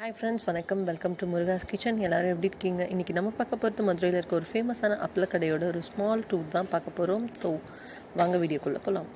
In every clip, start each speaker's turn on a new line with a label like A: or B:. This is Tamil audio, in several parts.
A: ஹாய் ஃப்ரெண்ட்ஸ் வணக்கம். வெல்கம் டு முருகாஸ் கிச்சன் எல்லாரும் எப்படி இருக்கீங்க? இன்றைக்கி நம்ம பார்க்க போகிறது மதுரையில் இருக்க ஒரு ஃபேமஸான அப்பள கடையோட ஒரு ஸ்மால் டூர் தான் பார்க்க போகிறோம் ஸோ வாங்க வீடியோக்குள்ளே போகலாம்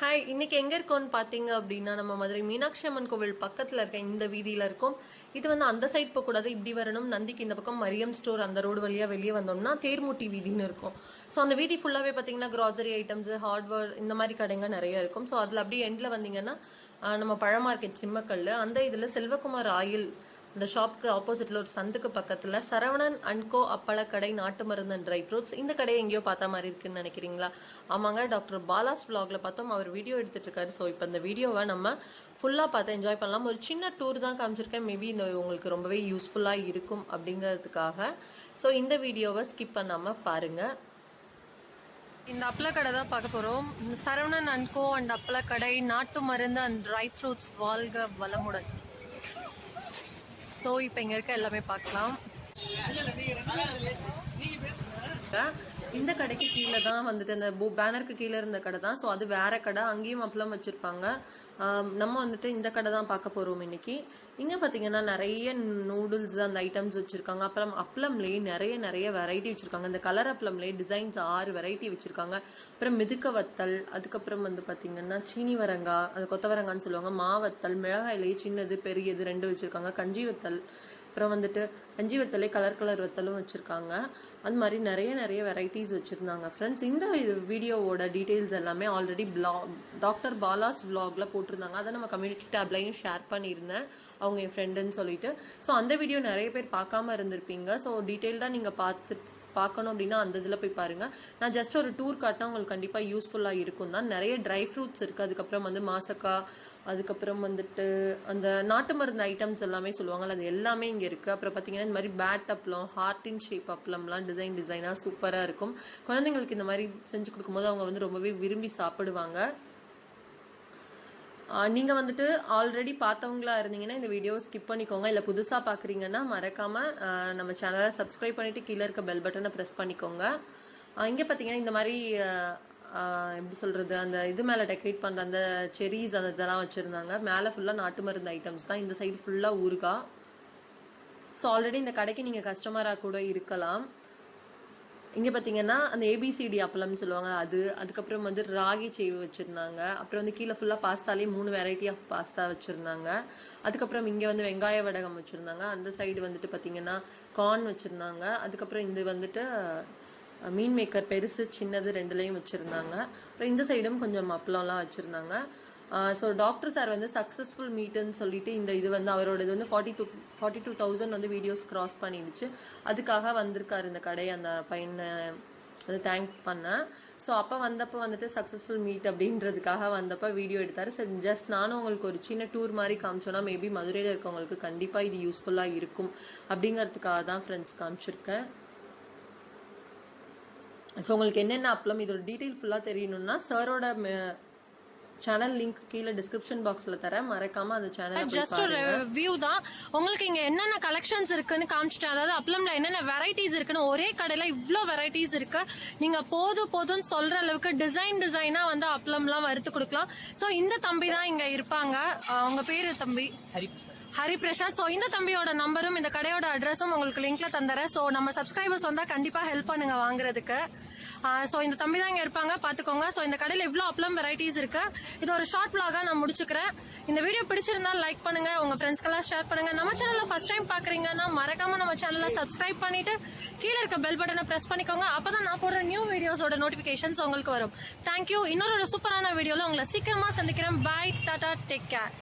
A: ஹாய் இன்னைக்கு எங்க இருக்கோம்னு பாத்தீங்க அப்படின்னா நம்ம மதுரை மீனாட்சி அம்மன் கோவில் பக்கத்துல இருக்க இந்த வீதியில இருக்கும். இது வந்து அந்த சைட் போக கூடாது இப்படி வரணும். நந்திக்கு இந்த பக்கம் மரியம் ஸ்டோர் அந்த ரோடு வழியா வெளியே வந்தோம்னா தேர்மூட்டி வீதின்னு இருக்கும். ஸோ அந்த வீதி ஃபுல்லாவே பாத்தீங்கன்னா கிராசரி ஐட்டம்ஸ் ஹார்ட்வேர் இந்த மாதிரி கடைங்க நிறைய இருக்கும். ஸோ அதுல அப்படியே எண்ட்ல வந்தீங்கன்னா நம்ம பழ மார்க்கெட் சிம்மக்கல் அந்த இதுல செல்வகுமார் ஆயில் இந்த ஷாப்க்கு ஆப்போசிட்ல ஒரு சந்துக்கு பக்கத்துல சரவணன் அன்கோ அப்பள கடை நாட்டு மருந்து அண்ட் ட்ரை ஃப்ரூட்ஸ் இந்த கடையை எங்கேயோ பார்த்த மாதிரி இருக்குன்னு நினைக்கிறீங்களா? ஆமாங்க டாக்டர் பாலாஸ் vlogல பார்த்தோம். அவர் வீடியோ எடுத்துட்டு இருக்காரு. ஸோ இப்போ இந்த வீடியோவை நம்ம ஃபுல்லா பார்த்து என்ஜாய் பண்ணலாம். ஒரு சின்ன டூர் தான் காமிச்சிருக்கேன். மேபி இந்த உங்களுக்கு ரொம்பவே யூஸ்ஃபுல்லா இருக்கும் அப்படிங்கிறதுக்காக. ஸோ இந்த வீடியோவை ஸ்கிப் பண்ணாம பாருங்க. இந்த அப்பள கடை தான் பார்க்க போறோம். சரவணன் அன்கோ அண்ட் அப்பள கடை நாட்டு மருந்து அண்ட் ட்ரை ஃப்ரூட்ஸ் வாழ்க வளமுடன். ஸோ இப்போ இங்க இருக்க எல்லாமே பார்க்கலாம். இந்த கடைக்கு கீழே தான் வந்துட்டு அந்த பேனருக்கு கீழே இருந்த கடை தான். ஸோ அது வேற கடை. அங்கேயும் அப்பளம் வச்சிருப்பாங்க. நம்ம வந்துட்டு இந்த கடை தான் பார்க்க போறோம் இன்னைக்கு. இங்கே பார்த்தீங்கன்னா நிறைய நூடுல்ஸ் அந்த ஐட்டம்ஸ் வச்சுருக்காங்க. அப்புறம் அப்பளம்லேயே நிறைய நிறைய வெரைட்டி வச்சுருக்காங்க. இந்த கலர் அப்பளம்லேயே டிசைன்ஸ் ஆறு வெரைட்டி வச்சுருக்காங்க. அப்புறம் மிதுக்க வத்தல் அதுக்கப்புறம் வந்து பார்த்தீங்கன்னா சீனி வரங்காய் அது கொத்தவரங்கான்னு சொல்லுவாங்க. மாவத்தல் மிளகாயிலேயே சின்னது பெரியது ரெண்டு வச்சுருக்காங்க. கஞ்சி வத்தல் அப்புறம் வந்துட்டு கஞ்சி வத்தலே கலர் கலர் வத்தலும் வச்சுருக்காங்க. அது மாதிரி நிறைய நிறைய வெரைட்டிஸ் வச்சுருந்தாங்க. ஃப்ரெண்ட்ஸ் இந்த வீடியோவோட டீட்டெயில்ஸ் எல்லாமே ஆல்ரெடி பிளாக் டாக்டர் பாலாஸ் vlogல போட்டிருந்தாங்க. அதை நம்ம கம்யூனிட்டி டேப்லையும் ஷேர் பண்ணியிருந்தேன். அவங்க என் ஃப்ரெண்டுன்னு சொல்லிட்டு. ஸோ அந்த வீடியோ நிறைய பேர் பார்க்காம இருந்திருப்பீங்க. ஸோ டீட்டெயில்டாக நீங்கள் பார்த்து பார்க்கணும் அப்படின்னா அந்த இதில் போய் பாருங்க. நான் ஜஸ்ட் ஒரு டூர் காட்டினா உங்களுக்கு கண்டிப்பாக யூஸ்ஃபுல்லாக இருக்கும் தான். நிறைய ட்ரை ஃப்ரூட்ஸ் இருக்குது அதுக்கப்புறம் வந்து மாசக்காய் அதுக்கப்புறம் வந்துட்டு அந்த நாட்டு மருந்து ஐட்டம்ஸ் எல்லாமே சொல்லுவாங்கல்ல அது எல்லாமே இங்கே இருக்குது அப்புறம் பார்த்தீங்கன்னா இந்த மாதிரி பேட் அப்பளம் ஹார்ட்டின் ஷேப் அப்பளம்லாம் டிசைன் டிசைனாக சூப்பராக இருக்கும். குழந்தைங்களுக்கு இந்த மாதிரி செஞ்சு கொடுக்கும்போது அவங்க வந்து ரொம்பவே விரும்பி சாப்பிடுவாங்க. நீங்கள் நீங்க வந்துட்டு ஆல்ரெடி பார்த்தவங்களா இருந்தீங்கன்னா இந்த வீடியோ ஸ்கிப் பண்ணிக்கோங்க. இல்ல புதுசா பாக்குறீங்கன்னா மறக்காம நம்ம சேனலை சப்ஸ்கிரைப் பண்ணிட்டு கீழே இருக்க பெல் பட்டனை பிரஸ் பண்ணிக்கோங்க. இங்கே இங்க பாத்தீங்கன்னா இந்த மாதிரி எப்படி சொல்றது அந்த இது மேல டெக்கரேட் பண்ற அந்த செரிஸ் அந்த இதெல்லாம் வச்சிருந்தாங்க. மேல ஃபுல்லா நாட்டு மருந்து ஐட்டம்ஸ் தான். இந்த சைடு ஃபுல்லா ஊறுகாய். ஸோ ஆல்ரெடி இந்த கடைக்கு நீங்க கஸ்டமரா கூட இருக்கலாம். இங்கே பார்த்தீங்கன்னா அந்த ஏபிசிடி அப்பளம்னு சொல்லுவாங்க அது. அதுக்கப்புறம் வந்து ராகி செய்வு வச்சுருந்தாங்க. அப்புறம் வந்து கீழே ஃபுல்லாக பாஸ்தாலே மூணு வெரைட்டி ஆஃப் பாஸ்தா வச்சுருந்தாங்க. அதுக்கப்புறம் இங்கே வந்து வெங்காய வடகம் வச்சுருந்தாங்க. அந்த சைடு வந்துட்டு பார்த்தீங்கன்னா கார்ன் வச்சுருந்தாங்க. அதுக்கப்புறம் இது வந்துட்டு மீன் மேக்கர் பெருசு சின்னது ரெண்டுலேயும் வச்சுருந்தாங்க. அப்புறம் இந்த சைடும் கொஞ்சம் அப்பளம்லாம் வச்சுருந்தாங்க. ஸோ டாக்டர் சார் வந்து சக்ஸஸ்ஃபுல் மீட்டுன்னு சொல்லிட்டு இந்த இது வந்து அவரோட இது வந்து forty two forty two thousand வந்து வீடியோஸ் கிராஸ் பண்ணிடுச்சு. அதுக்காக வந்திருக்காரு இந்த கடை அந்த பையனை வந்து தேங்க் பண்ணேன் ஸோ அப்போ வந்தப்போ வந்துட்டு சக்ஸஸ்ஃபுல் மீட் அப்படின்றதுக்காக வந்தப்போ வீடியோ எடுத்தார். சரி ஜஸ்ட் நானும் உங்களுக்கு ஒரு சின்ன டூர் மாதிரி காமிச்சோன்னா மேபி மதுரையில் இருக்கவங்களுக்கு கண்டிப்பாக இது யூஸ்ஃபுல்லாக இருக்கும் அப்படிங்கிறதுக்காக தான் ஃப்ரெண்ட்ஸ் காமிச்சிருக்கேன். ஸோ உங்களுக்கு என்னென்ன அப்பளம் இதோட டீட்டெயில் ஃபுல்லாக தெரியணும்னா சாரோட சேனல் லிங்க் கீழே டிஸ்கிரிப்ஷன் பாக்ஸில் தரேன். மறக்காம அந்த சேனல்
B: ஜஸ்ட் ஒரு வியூ தான். உங்களுக்கு இங்க என்னென்ன கலெக்ஷன்ஸ் இருக்குன்னு காமிச்சிட்டேன். அதாவது அப்பளம்ல என்னென்ன வெரைட்டிஸ் இருக்குன்னு ஒரே கடையில இவ்ளோ வெரைட்டிஸ் இருக்கு. நீங்க போதும் போதும்னு சொல்ற அளவுக்கு டிசைன் டிசைனா வந்து அப்பளம்லாம் வறுத்து கொடுக்கலாம். சோ இந்த தம்பி தான் இங்க இருப்பாங்க. அவங்க பேரு தம்பி? ஹரிபிரசாத். சோ இந்த தம்பியோட நம்பரும் இந்த கடையோட அட்ரஸும் உங்களுக்கு லிங்க்ல தந்துறேன். சோ நம்ம சப்ஸ்கிரைபர்ஸ் வந்தா கண்டிப்பா ஹெல்ப் பண்ணுங்க வாங்குறதுக்கு. ஸோ இந்த தம்பி தான் இங்கே இருப்பாங்க பார்த்துக்கோங்க ஸோ இந்த கடையில் இவ்வளோ அப்பளம் வெரைட்டிஸ் இருக்கு. இது ஒரு ஷார்ட் vlog-ஆ நான் முடிச்சுக்கிறேன். இந்த வீடியோ பிடிச்சிருந்தா லைக் பண்ணுங்க உங்க ஃப்ரெண்ட்ஸ்க்கெல்லாம் ஷேர் பண்ணுங்க. நம்ம சேனல்ல ஃபர்ஸ்ட் டைம் பாக்குறீங்கன்னா மறக்காம நம்ம சேனலை சப்ஸ்கிரைப் பண்ணிட்டு கீழே இருக்க பெல் பட்டனை பிரஸ் பண்ணிக்கோங்க. அப்பதான் நான் போடுற நியூ வீடியோஸோட நோட்டிபிகேஷன்ஸ் உங்களுக்கு வரும். தேங்க்யூ இன்னொரு சூப்பரான வீடியோல உங்களை சீக்கிரமா சந்திக்கிறேன். By Tata take care